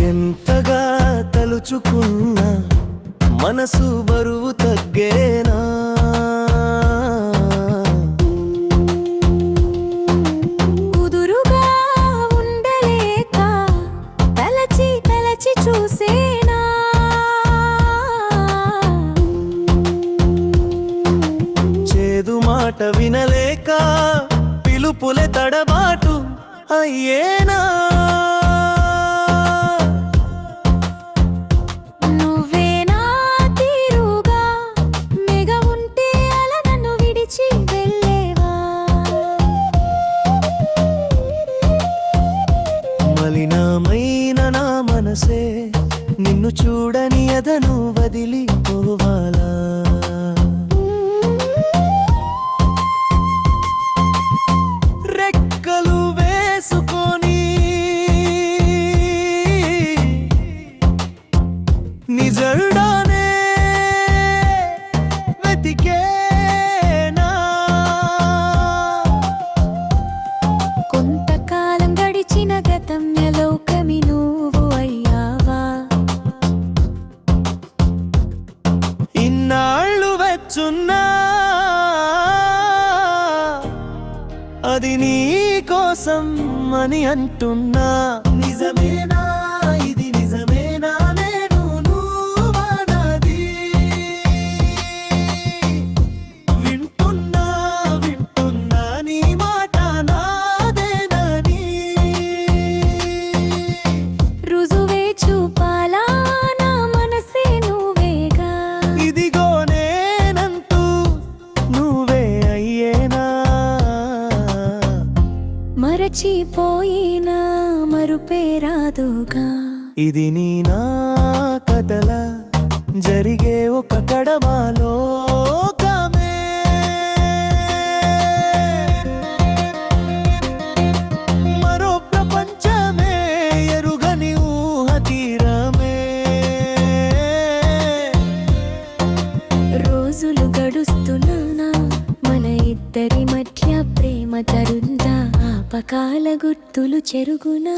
ఎంతగా తలుచుకున్నా మనసు బరువు తగ్గేనా కుదురుగా ఉండలేక తలచి తలచి చూసేనా? చేదు మాట వినలేక పిలుపులే తడబాటు అయ్యేనా? మనసే నిన్ను చూడని అదను వదిలి పోవాల? అది నీ కోసం అని అంటున్నా. నిజమేనా? మరచిపోయినా మరుపే రాదుగా ఇది నీ నా కథల జరిగే ఒక తీరమే. రోజులు గడుస్తున్నా మన ఇద్దరి మధ్య ప్రేమ తరుందా ఆపకాల గుర్తులు చెరుగునా?